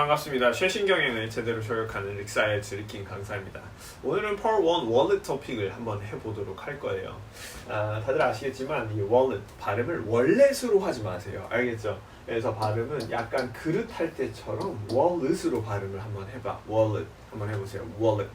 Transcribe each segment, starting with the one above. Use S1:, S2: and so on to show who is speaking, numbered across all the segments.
S1: 반갑습니다. 최신경영을 제대로 저격하는 릭사의 드리킹 강사입니다. 오늘은 펄1 월렛 토픽을 한번 해보도록 할 거예요. 아, 다들 아시겠지만 이 월렛 발음을 월렛으로 하지 마세요. 알겠죠? 그래서 발음은 약간 그릇 할 때처럼 월렛으로 발음을 한번 해봐. 월렛 한번 해보세요. 월렛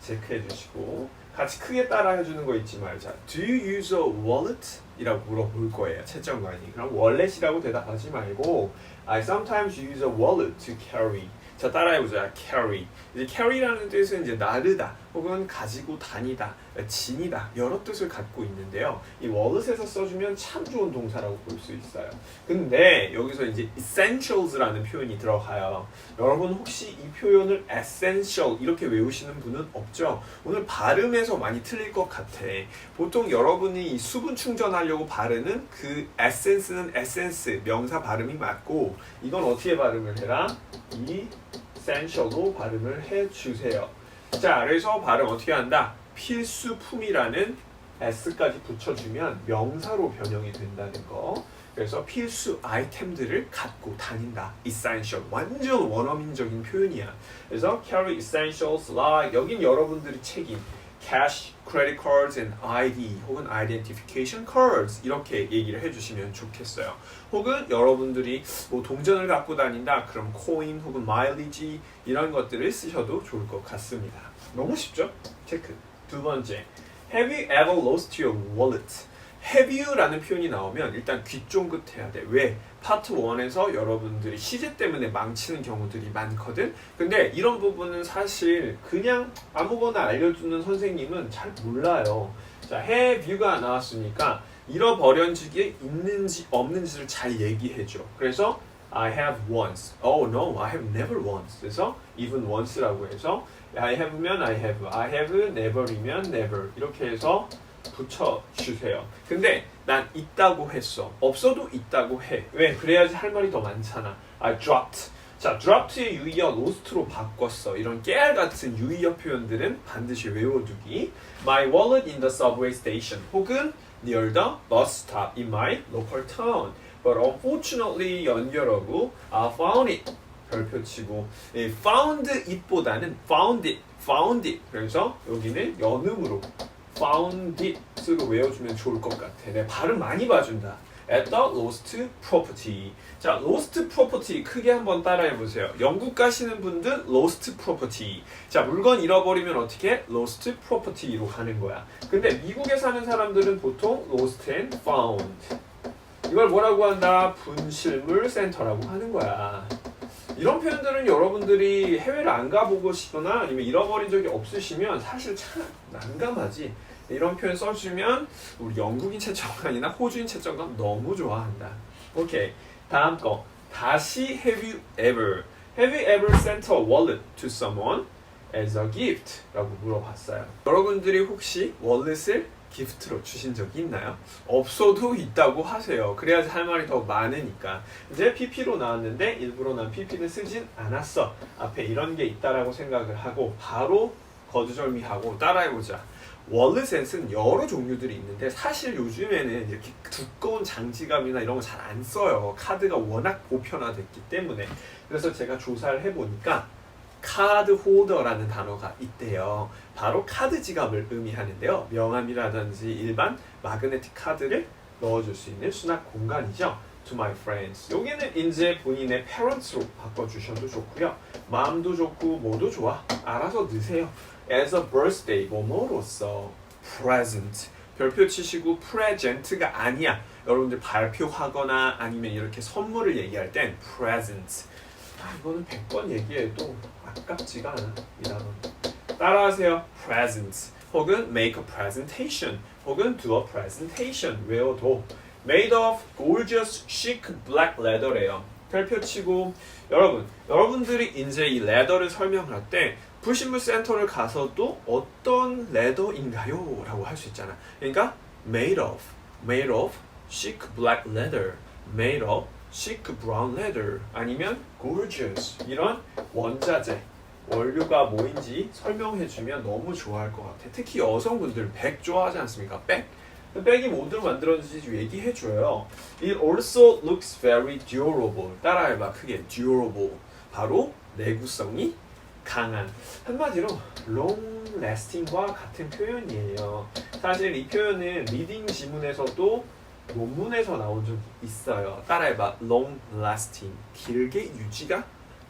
S1: 체크해 주시고 같이 크게 따라 해 주는 거 잊지 말자. Do you use a wallet? 이라고 물어볼 거예요. 채점관이. 그럼 월렛이라고 대답하지 말고 I sometimes use a wallet to carry. 자 따라해보자. carry. 이제 carry라는 뜻은 이제 나르다 혹은 가지고 다니다, 지니다 여러 뜻을 갖고 있는데요. 이 wallet에서 써주면 참 좋은 동사라고 볼 수 있어요. 근데 여기서 이제 essentials라는 표현이 들어가요. 여러분 혹시 이 표현을 essential 이렇게 외우시는 분은 없죠? 오늘 발음에서 많이 틀릴 것 같아. 보통 여러분이 이 수분 충전하려고 바르는 그 essence는 essence 명사 발음이 맞고 이건 어떻게 발음을 해라? 이 essential로 발음을 해주세요. 자, 그래서 발음 어떻게 한다? 필수품이라는 s까지 붙여주면 명사로 변형이 된다는 거. 그래서 필수 아이템들을 갖고 다닌다. essential. 완전 원어민적인 표현이야. 그래서 carry essentials like 여긴 여러분들이 책임. Cash, credit cards, and ID 혹은 identification cards 이렇게 얘기를 해주시면 좋겠어요. 혹은 여러분들이 뭐 동전을 갖고 다닌다 그럼 coin 혹은 mileage 이런 것들을 쓰셔도 좋을 것 같습니다. 너무 쉽죠? 체크. 두 번째, Have you ever lost your wallet? Have you라는 표현이 나오면 일단 귀 쫑긋해야 돼. 왜? 파트 1에서 여러분들이 시제 때문에 망치는 경우들이 많거든. 근데 이런 부분은 사실 그냥 아무거나 알려주는 선생님은 잘 몰라요. 자, have you가 나왔으니까 잃어버린 적이 있는지 없는지를 잘 얘기해줘. 그래서 I have once. Oh no, I have never once. 그래서 even once라고 해서 I have면 I have, I have never이면 never 이렇게 해서 붙여주세요. 근데 난 있다고 했어. 없어도 있다고 해. 왜? 그래야지 할 말이 더 많잖아. I dropped. 자, dropped의 유의어 lost로 바꿨어. 이런 깨알 같은 유의어 표현들은 반드시 외워두기. My wallet in the subway station. 혹은 near the bus stop in my local town. But unfortunately 연결하고 I found it. 별표 치고 예, found it보다는 found it, found it. 그래서 여기는 연음으로 found it으로 외워주면 좋을 것 같아. 내 발음 많이 봐준다. At the lost property. 자, lost property 크게 한번 따라해 보세요. 영국 가시는 분들 lost property. 자, 물건 잃어버리면 어떻게? lost property로 가는 거야. 근데 미국에 사는 사람들은 보통 lost and found. 이걸 뭐라고 한다? 분실물 센터라고 하는 거야. 이런 표현들은 여러분들이 해외를 안 가보시거나 아니면 잃어버린 적이 없으시면 사실 참 난감하지. 이런 표현 써주면 우리 영국인 채점관이나 호주인 채점관 너무 좋아한다. 오케이. 다음 거. 다시 have you ever have you ever sent a wallet to someone as a gift? 라고 물어봤어요. 여러분들이 혹시 월렛을 기프트로 주신 적이 있나요? 없어도 있다고 하세요. 그래야지 할 말이 더 많으니까. 이제 PP로 나왔는데 일부러 난 PP는 쓰진 않았어. 앞에 이런 게 있다라고 생각을 하고 바로 거두절미하고 따라해보자. 월렛은 여러 종류들이 있는데 사실 요즘에는 이렇게 두꺼운 장지갑이나 이런 거 잘 안 써요. 카드가 워낙 보편화됐기 때문에. 그래서 제가 조사를 해보니까 카드 홀더라는 단어가 있대요. 바로 카드 지갑을 의미하는데요. 명함이라든지 일반 마그네틱 카드를 넣어줄 수 있는 수납 공간이죠. To my friends. 여기는 이제 본인의 parents로 바꿔주셔도 좋고요. 마음도 좋고 뭐도 좋아. 알아서 넣으세요. As a birthday 뭐뭐로써 present. 별표 치시고 present가 아니야. 여러분들 발표하거나 아니면 이렇게 선물을 얘기할 땐 present. 아, 이거는 100번 얘기해도 아깝지가 않아. 이 단어. 따라하세요. present 혹은 make a presentation 혹은 do a presentation 외워도 made of gorgeous chic black leather래요. 별표 치고 여러분 여러분들이 이제 이 레더를 설명할 때 불신물 센터를 가서도 어떤 레더인가요? 라고 할 수 있잖아. 그러니까 made of made of chic black leather made of chic brown leather 아니면 gorgeous 이런 원자재 원료가 뭐인지 설명해주면 너무 좋아할 것 같아. 특히 여성분들 백 좋아하지 않습니까? 백. 백이 뭐로 만들어진지 얘기해줘요. It also looks very durable. 따라해봐 크게 durable. 바로 내구성이 강한 한마디로 long lasting과 같은 표현이에요. 사실 이 표현은 리딩 지문에서도 논문에서 나온 적 있어요. 따라해봐. long lasting. 길게 유지가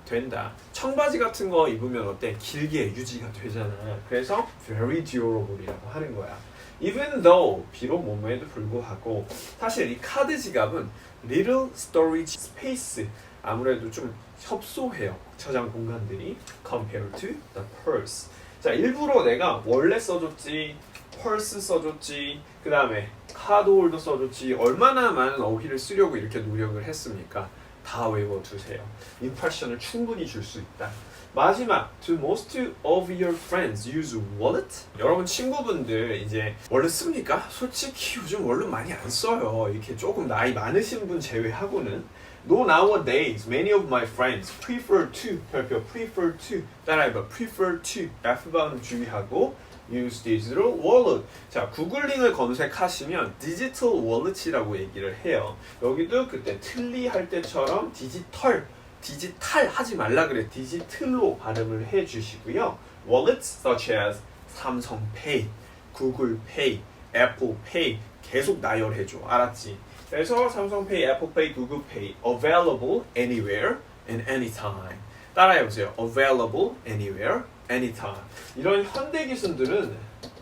S1: 된다. 청바지 같은 거 입으면 어때? 길게 유지가 되잖아. 그래서 very durable이라고 하는 거야. Even though 비록 몸에도 불구하고 사실 이 카드 지갑은 little storage space 아무래도 좀 협소해요. 저장 공간들이 compared to the purse. 자 일부러 내가 원래 써줬지, 펄스 써줬지, 그 다음에 카드홀더 써줬지 얼마나 많은 어휘를 쓰려고 이렇게 노력을 했습니까? 다 외워두세요. 임프레션을 충분히 줄 수 있다. 마지막, do most of your friends use wallet? 여러분 친구분들 이제 월렛 씁니까? 솔직히 요즘 월렛 많이 안 써요. 이렇게 조금 나이 많으신 분 제외하고는 No, nowadays, many of my friends prefer to, 별표 prefer to, 따라해봐, prefer to, F방 주의하고 use digital wallet. 자, 구글링을 검색하시면 digital wallet이라고 얘기를 해요. 여기도 그때 틀리 할 때처럼 디지털, 디지털 하지 말라 그래. 디지털로 발음을 해 주시고요. wallets such as 삼성페이, 구글페이, 애플페이 계속 나열해 줘. 알았지? 그래서 삼성페이, 애플페이, 구글페이 available anywhere and anytime. 따라해 보세요. available anywhere, anytime. 이런 현대 기술들은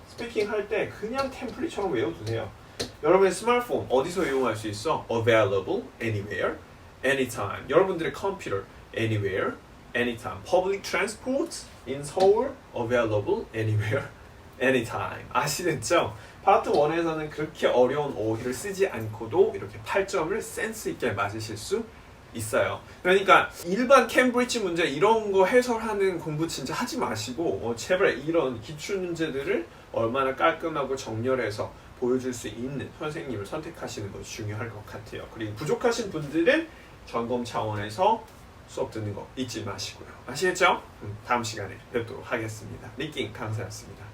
S1: 스피킹 할 때 그냥 템플릿처럼 외워두세요. 여러분의 스마트폰 어디서 이용할 수 있어? available anywhere, anytime. 여러분들의 컴퓨터 anywhere, anytime. public transport in Seoul available anywhere, Anytime. 아시겠죠? 파트 1에서는 그렇게 어려운 어휘를 쓰지 않고도 이렇게 8점을 센스 있게 맞으실 수 있어요. 그러니까 일반 캠브리지 문제 이런 거 해설하는 공부 진짜 하지 마시고 어, 제발 이런 기출 문제들을 얼마나 깔끔하고 정렬해서 보여줄 수 있는 선생님을 선택하시는 것이 중요할 것 같아요. 그리고 부족하신 분들은 점검 차원에서 수업 듣는 거 잊지 마시고요. 아시겠죠? 음, 다음 시간에 뵙도록 하겠습니다. 리킹 강사였습니다.